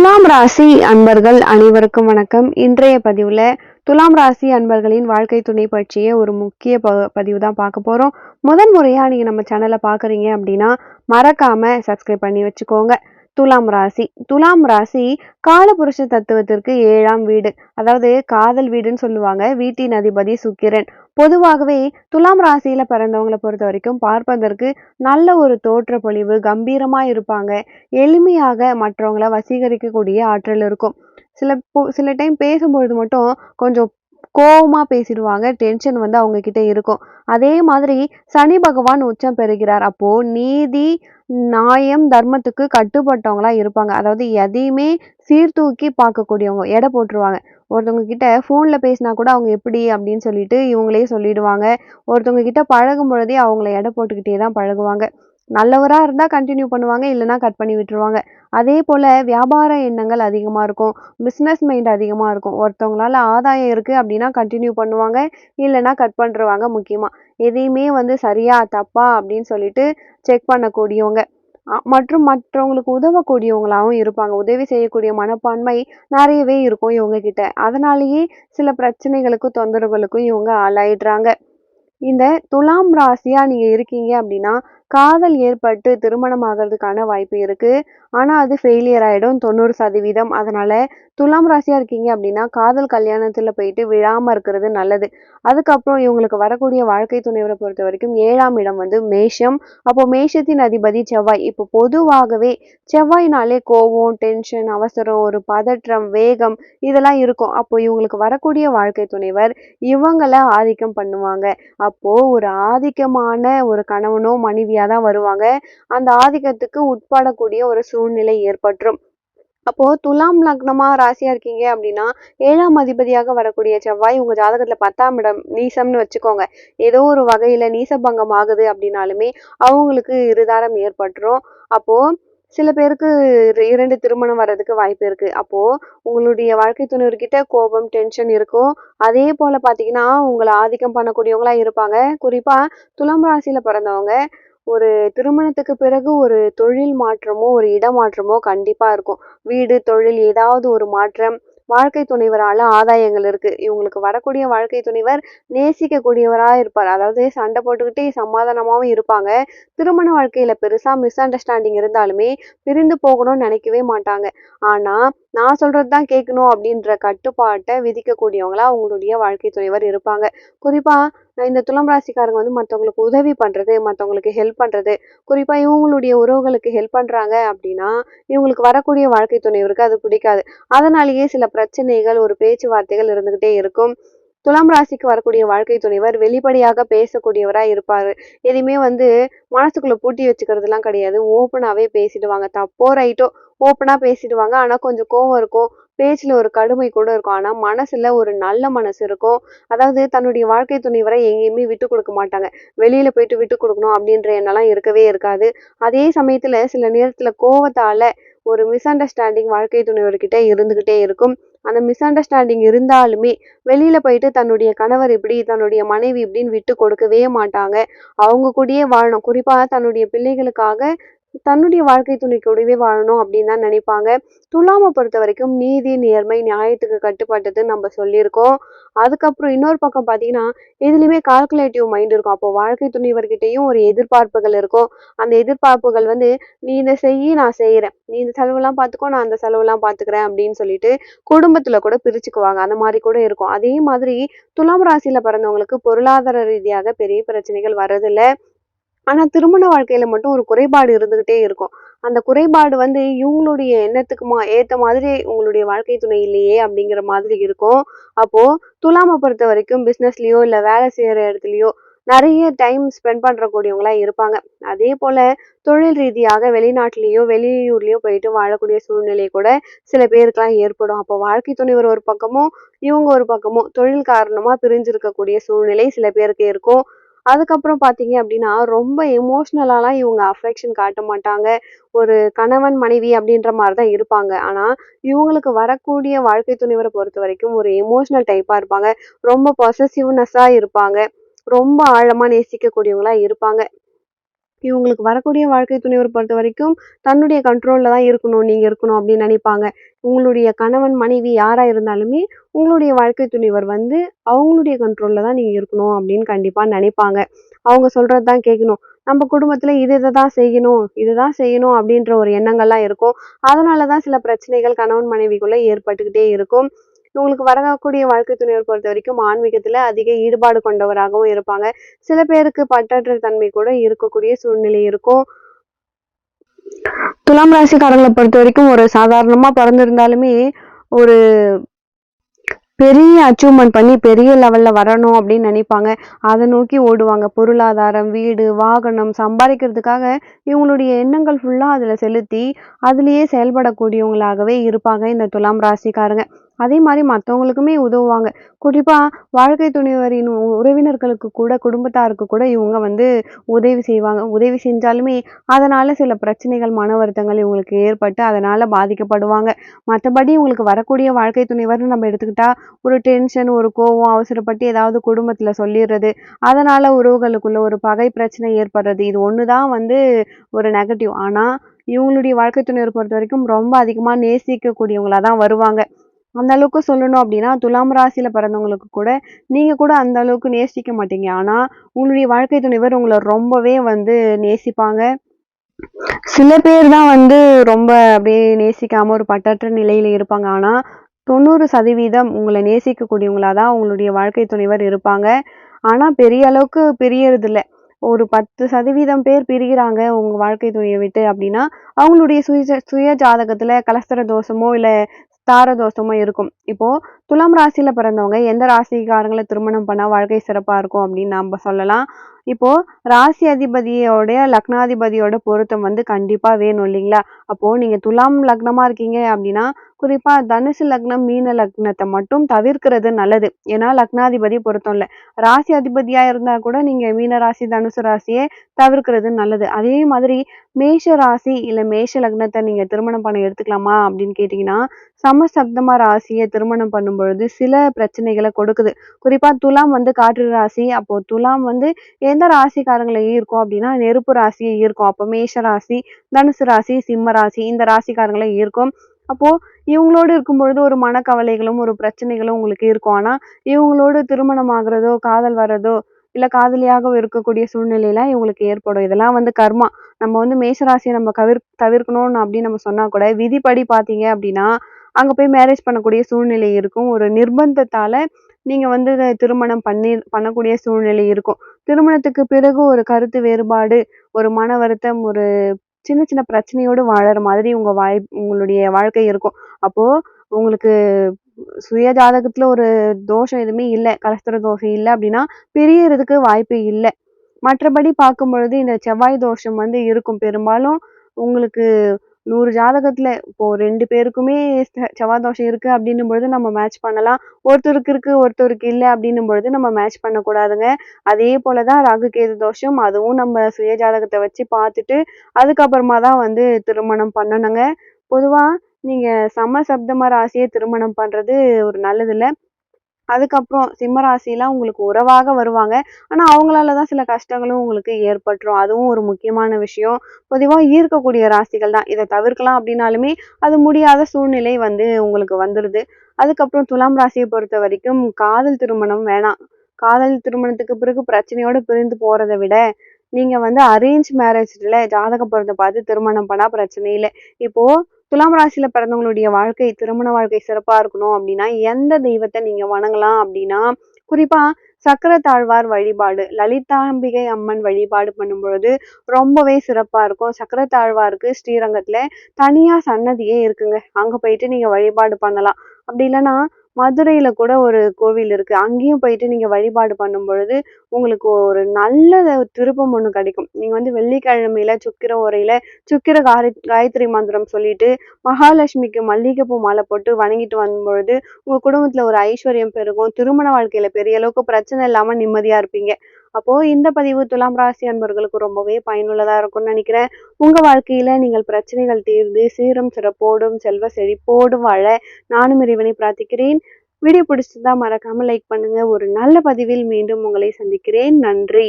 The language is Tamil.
துலாம் ராசி அன்பர்கள் அனைவருக்கும் வணக்கம். இன்றைய பதிவில் துலாம் ராசி அன்பர்களின் வாழ்க்கை துணை பற்றிய ஒரு முக்கிய ப பதிவு தான் பார்க்க போகிறோம் முதன் முறையாக நீங்கள் நம்ம சேனலை பார்க்குறீங்க அப்படின்னா மறக்காமல் சப்ஸ்கிரைப் பண்ணி வச்சுக்கோங்க. துலாம் ராசி. துலாம் ராசி காலபுருஷ தத்துவத்திற்கு ஏழாம் வீடு. அதாவது காதல் வீடுன்னு சொல்லுவாங்க. வீட்டின் அதிபதி சுக்கிரன். பொதுவாகவே துலாம் ராசியில் பிறந்தவங்களை பொறுத்த வரைக்கும் பார்ப்பதற்கு நல்ல ஒரு தோற்ற பொழிவு கம்பீரமா இருப்பாங்க. எளிமையாக மற்றவங்கள வசீகரிக்கக்கூடிய ஆற்றல் இருக்கும். சில சில டைம் பேசும்பொழுது மட்டும் கொஞ்சம் கோவமா பேசிடுவாங்க. டென்ஷன் வந்து அவங்க கிட்ட இருக்கும். அதே மாதிரி சனி பகவான் உச்சம் பெறுகிறார். அப்போது நீதி நியாயம் தர்மத்துக்கு கட்டுப்பட்டவங்களா இருப்பாங்க. அதாவது எதையுமே சீர்தூக்கி பார்க்கக்கூடியவங்க எடை போட்டுருவாங்க. ஒருத்தவங்க கிட்ட ஃபோன்ல பேசினா கூட அவங்க எப்படி அப்படின்னு சொல்லிட்டு இவங்களே சொல்லிடுவாங்க. ஒருத்தவங்க கிட்ட பழகும் பொழுதே அவங்கள எடை போட்டுக்கிட்டே தான் பழகுவாங்க. நல்லவராக இருந்தால் கண்டினியூ பண்ணுவாங்க இல்லைன்னா கட் பண்ணி விட்டுருவாங்க. அதே போல் வியாபார எண்ணங்கள் அதிகமாக இருக்கும் பிஸ்னஸ் மைண்ட் அதிகமாக இருக்கும். ஒருத்தவங்களால ஆதாயம் இருக்குது அப்படின்னா கண்டினியூ பண்ணுவாங்க இல்லைன்னா கட் பண்ணுறவாங்க முக்கியமாக எதையுமே வந்து சரியா தப்பா அப்படின்னு சொல்லிட்டு செக் பண்ணக்கூடியவங்க. மற்றும் மற்றவங்களுக்கு உதவக்கூடியவங்களாகவும் இருப்பாங்க. உதவி செய்யக்கூடிய மனப்பான்மை நிறையவே இருக்கும் இவங்க கிட்ட அதனாலேயே சில பிரச்சனைகளுக்கும் தொந்தரவுகளுக்கும் இவங்க ஆளாயிடுறாங்க. இந்த துலாம் ராசியாக நீங்கள் இருக்கீங்க அப்படின்னா காதல் ஏற்பட்டு திருமணம் ஆகிறதுக்கான வாய்ப்பு இருக்குது ஆனால் அது ஃபெயிலியர் ஆகிடும் தொண்ணூறு சதவீதம். அதனால் துலாம் ராசியாக இருக்கீங்க அப்படின்னா காதல் கல்யாணத்தில் போயிட்டு விழாமல் இருக்கிறது நல்லது. அதுக்கப்புறம் இவங்களுக்கு வரக்கூடிய வாழ்க்கை துணைவரை பொறுத்த வரைக்கும் ஏழாம் இடம் வந்து மேஷம். அப்போ மேஷத்தின் அதிபதி செவ்வாய். இப்போ பொதுவாகவே செவ்வாய்னாலே கோவம் டென்ஷன் அவசரம் ஒரு பதற்றம் வேகம் இதெல்லாம் இருக்கும். அப்போ இவங்களுக்கு வரக்கூடிய வாழ்க்கை துணைவர் இவங்கள ஆதிக்கம் பண்ணுவாங்க. அப்போ ஒரு ஆதிக்கமான ஒரு கணவனோ மனைவியாக தான் வருவாங்க. அந்த ஆதிக்கத்துக்கு உட்படக்கூடிய ஒரு சூழ்நிலை ஏற்பட்டுரும். அப்போ துலாம் லக்னமா ராசியா இருக்கீங்க அப்படின்னா ஏழாம் அதிபதியாக வரக்கூடிய செவ்வாய் உங்க ஜாதகத்துல பத்தாம் இடம் நீசம்னு வச்சுக்கோங்க. ஏதோ ஒரு வகையில நீசபங்கம் ஆகுது அப்படின்னாலுமே அவங்களுக்கு இருதாரம் ஏற்பட்டுரும். அப்போ சில பேருக்கு இரு- இரண்டு திருமணம் வர்றதுக்கு வாய்ப்பு இருக்கு. அப்போ உங்களுடைய வாழ்க்கை துணைவர்கிட்ட கோபம் டென்ஷன் இருக்கும். அதே போல பாத்தீங்கன்னா உங்களை ஆதிக்கம் பண்ணக்கூடியவங்களா இருப்பாங்க. குறிப்பா துலாம் ராசியில பிறந்தவங்க. ஒரு திருமணத்துக்கு பிறகு ஒரு தொழில் மாற்றமோ ஒரு இடமாற்றமோ கண்டிப்பா இருக்கும். வீடு தொழில் ஏதாவது ஒரு மாற்றம். வாழ்க்கை துணைவரால ஆதாயங்கள் இருக்கு. இவங்களுக்கு வரக்கூடிய வாழ்க்கை துணைவர் நேசிக்கக்கூடியவராக இருப்பார். அதாவது சண்டை போட்டுக்கிட்டே சமாதானமாகவும் இருப்பாங்க. திருமண வாழ்க்கையில பெருசா மிஸ் அண்டர்ஸ்டாண்டிங் இருந்தாலுமே பிரிந்து போகணும்னு நினைக்கவே மாட்டாங்க. ஆனா நான் சொல்றதுதான் கேட்கணும் அப்படின்ற கட்டுப்பாட்டை விதிக்கக்கூடியவங்களா அவங்களுடைய வாழ்க்கை துணைவர் இருப்பாங்க. குறிப்பா இந்த துலாம் ராசிக்காரங்க வந்து மற்றவங்களுக்கு உதவி பண்ணுறது மற்றவங்களுக்கு ஹெல்ப் பண்ணுறது குறிப்பாக இவங்களுடைய உறவுகளுக்கு ஹெல்ப் பண்ணுறாங்க அப்படின்னா இவங்களுக்கு வரக்கூடிய வாழ்க்கை துணைவருக்கு அது பிடிக்காது. அதனாலேயே சில பிரச்சனைகள் ஒரு பேச்சுவார்த்தைகள் இருந்துக்கிட்டே இருக்கும். துலாம் ராசிக்கு வரக்கூடிய வாழ்க்கை துணைவர் வெளிப்படையாக பேசக்கூடியவரா இருப்பாரு. எதையுமே வந்து மனசுக்குள்ள பூட்டி வச்சுக்கிறதுலாம் கிடையாது. ஓப்பனாவே பேசிடுவாங்க. தப்போ ரைட்டோ ஓப்பனா பேசிடுவாங்க. ஆனா கொஞ்சம் கோவம் இருக்கும். பேச்சில் ஒரு கடுமை கூட இருக்கும். ஆனால் மனசில் ஒரு நல்ல மனசு இருக்கும். அதாவது தன்னுடைய வாழ்க்கை துணைவரை எங்கேயுமே விட்டு கொடுக்க மாட்டாங்க. வெளியில் போயிட்டு விட்டு கொடுக்கணும் அப்படின்ற எண்ணெல்லாம் இருக்கவே இருக்காது. அதே சமயத்தில் சில நேரத்தில் கோவத்தால் ஒரு மிஸ் அண்டர்ஸ்டாண்டிங் வாழ்க்கை துணைவர்கிட்ட இருந்துக்கிட்டே இருக்கும். அந்த மிஸ் அண்டர்ஸ்டாண்டிங் இருந்தாலுமே வெளியில் போயிட்டு தன்னுடைய கணவர் இப்படி தன்னுடைய மனைவி இப்படின்னு விட்டு கொடுக்கவே மாட்டாங்க. அவங்க கூடயே வாழணும். குறிப்பாக தன்னுடைய பிள்ளைகளுக்காக தன்னுடைய வாழ்க்கை துணை கூடவே வாழணும் அப்படின்னு தான் நினைப்பாங்க. துலாமை பொறுத்த வரைக்கும் நீதி நேர்மை நியாயத்துக்கு கட்டுப்பட்டது நம்ம சொல்லியிருக்கோம். அதுக்கப்புறம் இன்னொரு பக்கம் பார்த்தீங்கன்னா இதுலயுமே கால்குலேட்டிவ் மைண்ட் இருக்கும். அப்போ வாழ்க்கை துணைவர்கிட்டையும் ஒரு எதிர்பார்ப்புகள் இருக்கும். அந்த எதிர்பார்ப்புகள் வந்து நீ இதை செய்யி நான் செய்கிறேன் நீ இந்த செலவுலாம் பார்த்துக்கோ நான் அந்த செலவுலாம் பார்த்துக்கிறேன் அப்படின்னு சொல்லிட்டு குடும்பத்தில் கூட பிரிச்சுக்குவாங்க. அந்த மாதிரி கூட இருக்கும். அதே மாதிரி துலாம் ராசியில் பிறந்தவங்களுக்கு பொருளாதார ரீதியாக பெரிய பிரச்சனைகள் வர்றதில்லை. ஆனா திருமண வாழ்க்கையில மட்டும் ஒரு குறைபாடு இருந்துகிட்டே இருக்கும். அந்த குறைபாடு வந்து இவங்களுடைய எண்ணத்துக்குமா ஏத்த மாதிரி உங்களுடைய வாழ்க்கை துணை இல்லையே அப்படிங்கிற மாதிரி இருக்கும். அப்போ துலாமை பொறுத்த வரைக்கும் பிசினஸ்லயோ இல்ல வேலை செய்யற இடத்துலயோ நிறைய டைம் ஸ்பெண்ட் பண்ணுறக்கூடியவங்களா இருப்பாங்க. அதே போல தொழில் ரீதியாக வெளிநாட்டிலேயோ வெளியூர்லேயோ போயிட்டு வாழக்கூடிய சூழ்நிலை கூட சில பேருக்குலாம் ஏற்படும். அப்போ வாழ்க்கை துணைவர் ஒரு பக்கமும் இவங்க ஒரு பக்கமும் தொழில் காரணமாக பிரிஞ்சிருக்கக்கூடிய சூழ்நிலை சில பேருக்கு இருக்கும். அதுக்கப்புறம் பார்த்தீங்க அப்படின்னா ரொம்ப எமோஷ்னலாலாம் இவங்க அஃபெக்ஷன் காட்ட மாட்டாங்க. ஒரு கணவன் மனைவி அப்படின்ற மாதிரி தான் இருப்பாங்க. ஆனால் இவங்களுக்கு வரக்கூடிய வாழ்க்கை துணைவரை பொறுத்த வரைக்கும் ஒரு எமோஷ்னல் டைப்பாக இருப்பாங்க. ரொம்ப பொசசிவ்னஸ்ஸாக இருப்பாங்க. ரொம்ப ஆழமாக நேசிக்கக்கூடியவங்களா இருப்பாங்க. இவங்களுக்கு வரக்கூடிய வாழ்க்கை துணைவர் பொறுத்த வரைக்கும் தன்னுடைய கண்ட்ரோல்ல தான் இருக்கணும் நீங்க இருக்கணும் அப்படின்னு நினைப்பாங்க. உங்களுடைய கணவன் மனைவி யாராக இருந்தாலுமே உங்களுடைய வாழ்க்கை துணைவர் வந்து அவங்களுடைய கண்ட்ரோல்ல தான் நீங்கள் இருக்கணும் அப்படின்னு கண்டிப்பாக நினைப்பாங்க. அவங்க சொல்கிறது தான் கேட்கணும் நம்ம குடும்பத்துல இது இதை தான் செய்யணும் இதுதான் செய்யணும் அப்படின்ற ஒரு எண்ணங்கள்லாம் இருக்கும். அதனாலதான் சில பிரச்சனைகள் கணவன் மனைவிக்குள்ளே ஏற்பட்டுக்கிட்டே இருக்கும். இவங்களுக்கு வரக்கூடிய வாழ்க்கை துணைவர் பொறுத்த வரைக்கும் ஆன்மீகத்துல அதிக ஈடுபாடு கொண்டவராகவும் இருப்பாங்க. சில பேருக்கு பற்றற்ற தன்மை கூட இருக்கக்கூடிய சூழ்நிலை இருக்கும். துலாம் ராசிக்காரங்களை பொறுத்த வரைக்கும் ஒரு சாதாரணமா பிறந்திருந்தாலுமே ஒரு பெரிய அச்சீவ்மெண்ட் பண்ணி பெரிய லெவல்ல வரணும் அப்படின்னு நினைப்பாங்க. அதை நோக்கி ஓடுவாங்க. பொருளாதாரம் வீடு வாகனம் சம்பாதிக்கிறதுக்காக இவங்களுடைய எண்ணங்கள் ஃபுல்லா அதுல செலுத்தி அதுலேயே செயல்படக்கூடியவங்களாகவே இருப்பாங்க இந்த துலாம் ராசிக்காரங்க. அதே மாதிரி மற்றவங்களுக்குமே உதவுவாங்க. குறிப்பாக வாழ்க்கை துணைவரின் உ- உறவினர்களுக்கு கூட குடும்பத்தாருக்கு கூட இவங்க வந்து உதவி செய்வாங்க. உதவி செஞ்சாலுமே அதனால் சில பிரச்சனைகள் மன வருத்தங்கள் இவங்களுக்கு ஏற்பட்டு அதனால் பாதிக்கப்படுவாங்க. மற்றபடி இவங்களுக்கு வரக்கூடிய வாழ்க்கை துணைவர்னு நம்ம எடுத்துக்கிட்டால் ஒரு டென்ஷன் ஒரு கோவம் அவசரப்பட்டு ஏதாவது குடும்பத்தில் சொல்லிடுறது அதனால் உறவுகளுக்குள்ள ஒரு பகை பிரச்சனை ஏற்படுறது இது ஒன்று தான் வந்து ஒரு நெகட்டிவ் ஆனால் இவங்களுடைய வாழ்க்கை துணைவர் பொறுத்த வரைக்கும் ரொம்ப அதிகமாக நேசிக்கக்கூடியவங்களாக தான் வருவாங்க. அந்த அளவுக்கு சொல்லணும் அப்படின்னா துலாம் ராசியில பிறந்தவங்களுக்கு கூட நீங்க கூட அந்த அளவுக்கு நேசிக்க மாட்டீங்க. ஆனா உங்களுடைய வாழ்க்கை துணைவர் உங்களை ரொம்பவே வந்து நேசிப்பாங்க. சில பேர் தான் வந்து ரொம்ப அப்படியே நேசிக்காம ஒரு பட்டற்ற நிலையில இருப்பாங்க. ஆனா தொண்ணூறு சதவீதம் உங்களை நேசிக்கக்கூடியவங்களா தான் உங்களுடைய வாழ்க்கை துணைவர் இருப்பாங்க. ஆனால் பெரிய அளவுக்கு பிரியறதில்ல. ஒரு பத்து சதவீதம் பேர் பிரிகிறாங்க உங்கள் வாழ்க்கை துணையை விட்டு அப்படின்னா அவங்களுடைய சுய சுய ஜாதகத்தில் கலஸ்தர தோஷமோ இல்லை தாரதோஷமும் இருக்கும். இப்போ துலாம் ராசியில பிறந்தவங்க எந்த ராசிக்காரங்களை திருமணம் பண்ணால் வாழ்க்கை சிறப்பாக இருக்கும் அப்படின்னு நம்ம சொல்லலாம். இப்போ ராசி அதிபதியோடைய லக்னாதிபதியோட பொருத்தம் வந்து கண்டிப்பாக வேணும் இல்லைங்களா? அப்போ நீங்க துலாம் லக்னமா இருக்கீங்க அப்படின்னா குறிப்பாக தனுசு லக்னம் மீன லக்னத்தை மட்டும் தவிர்க்கிறது நல்லது. ஏன்னா லக்னாதிபதி பொருத்தம் இல்லை. ராசி அதிபதியாக இருந்தா கூட நீங்க மீன ராசி தனுசு ராசியே தவிர்க்கிறது நல்லது. அதே மாதிரி மேஷ ராசி இல்லை மேஷ லக்னத்தை நீங்க திருமணம் பண்ண எடுத்துக்கலாமா அப்படின்னு கேட்டீங்கன்னா சமசப்தமாக ராசியை திருமணம் பண்ணும் பொழுது சில பிரச்சனைகளை கொடுக்குது. குறிப்பா துலாம் வந்து காற்று ராசி. அப்போ துலாம் வந்து எந்த ராசிக்காரங்களை ஈர்க்கும் அப்படின்னா நெருப்பு ராசியை ஈர்க்கும். அப்போ மேஷ ராசி தனுசு ராசி சிம்ம ராசி இந்த ராசிக்காரங்களை ஈர்க்கும். அப்போ இவங்களோடு இருக்கும் பொழுது ஒரு மனக்கவலைகளும் ஒரு பிரச்சனைகளும் உங்களுக்கு இருக்கும். ஆனா இவங்களோடு திருமணம் ஆகுறதோ காதல் வர்றதோ இல்ல காதலியாக இருக்கக்கூடிய சூழ்நிலையெல்லாம் இவங்களுக்கு ஏற்படும். இதெல்லாம் வந்து கர்மா. நம்ம வந்து மேஷராசியை நம்ம கவிர் தவிர்க்கணும்னு அப்படின்னு நம்ம சொன்னா கூட விதிப்படி பாத்தீங்க அப்படின்னா அங்கே போய் மேரேஜ் பண்ணக்கூடிய சூழ்நிலை இருக்கும். ஒரு நிர்பந்தத்தால் நீங்கள் வந்து திருமணம் பண்ணி பண்ணக்கூடிய சூழ்நிலை இருக்கும். திருமணத்துக்கு பிறகு ஒரு கருத்து வேறுபாடு ஒரு மன வருத்தம் ஒரு சின்ன சின்ன பிரச்சனையோடு வாழற மாதிரி உங்கள் வாய் உங்களுடைய வாழ்க்கை இருக்கும். அப்போது உங்களுக்கு சுய ஜாதகத்துல ஒரு தோஷம் எதுவுமே இல்லை. கலஸ்தர தோஷம் இல்லை அப்படின்னா பிரியறதுக்கு வாய்ப்பு இல்லை. மற்றபடி பார்க்கும் பொழுது இந்த செவ்வாய் தோஷம் வந்து இருக்கும். பெரும்பாலும் உங்களுக்கு நூறு ஜாதகத்தில் இப்போது ரெண்டு பேருக்குமே செவ்வாய் தோஷம் இருக்குது அப்படின்னும் பொழுது நம்ம மேட்ச் பண்ணலாம். ஒருத்தருக்கு இருக்கு ஒருத்தருக்கு இல்லை அப்படின்னும் பொழுது நம்ம மேட்ச் பண்ணக்கூடாதுங்க. அதே போலதான் ராகு கேது தோஷம் அதுவும் நம்ம சுய ஜாதகத்தை வச்சு பார்த்துட்டு அதுக்கப்புறமா தான் வந்து திருமணம் பண்ணணுங்க. பொதுவாக நீங்கள் சம சமசப்தம ராசியை திருமணம் பண்ணுறது ஒரு நல்லதில்லை. அதுக்கப்புறம் சிம்ம ராசிலாம் உங்களுக்கு உறவாக வருவாங்க. ஆனால் அவங்களால தான் சில கஷ்டங்களும் உங்களுக்கு ஏற்பட்டுரும். அதுவும் ஒரு முக்கியமான விஷயம். பொதுவாக ஈர்க்கக்கூடிய ராசிகள் தான். இதை தவிர்க்கலாம் அப்படின்னாலுமே அது முடியாத சூழ்நிலை வந்து உங்களுக்கு வந்துடுது அதுக்கப்புறம் துலாம் ராசியை பொறுத்த வரைக்கும் காதல் திருமணம் வேணாம். காதல் திருமணத்துக்கு பிறகு பிரச்சனையோட பிரிந்து போறதை விட நீங்க வந்து அரேஞ்ச் மேரேஜ்ல ஜாதக பொருத்தம் பார்த்து திருமணம் பண்ணா பிரச்சனை இல்லை. இப்போ துலாம் ராசியில பிறந்தவங்களுடைய வாழ்க்கை திருமண வாழ்க்கை சிறப்பா இருக்கணும் அப்படின்னா எந்த தெய்வத்தை நீங்க வணங்கலாம் அப்படின்னா குறிப்பா சக்கரத்தாழ்வார் வழிபாடு லலிதாம்பிகை அம்மன் வழிபாடு பண்ணும்பொழுது ரொம்பவே சிறப்பா இருக்கும். சக்கர தாழ்வாருக்கு ஸ்ரீரங்கத்துல தனியா சன்னதியே இருக்குங்க. அங்க போயிட்டு நீங்க வழிபாடு பண்ணலாம். அப்படி இல்லைன்னா மதுரையில கூட ஒரு கோவில் இருக்கு. அங்கேயும் போயிட்டு நீங்க வழிபாடு பண்ணும் பொழுது உங்களுக்கு ஒரு நல்ல திருப்பம் ஒண்ணு கிடைக்கும். நீங்க வந்து வெள்ளிக்கிழமையில சுக்கிர உரையில சுக்கிர காரி காயத்ரி மந்திரம் சொல்லிட்டு மகாலட்சுமிக்கு மல்லிகைப்பூ மாலை போட்டு வணங்கிட்டு வரும் பொழுது உங்க குடும்பத்துல ஒரு ஐஸ்வர்யம் பெருகும். திருமண வாழ்க்கையில பெரிய அளவுக்கு பிரச்சனை இல்லாம நிம்மதியா இருப்பீங்க. அப்போ இந்த பதிவு துலாம் ராசி அன்பர்களுக்கு ரொம்பவே பயனுள்ளதா இருக்கும்னு நினைக்கிறேன். உங்க வாழ்க்கையில நீங்கள் பிரச்சனைகள் தீர்ந்து சீரும் சிறப்போடும் செல்வ செழிப்போடும் வாழ நானும் இறைவனை பிரார்த்திக்கிறேன். வீடியோ பிடிச்சிருந்தா மறக்காம லைக் பண்ணுங்க. ஒரு நல்ல பதிவில் மீண்டும் உங்களை சந்திக்கிறேன். நன்றி.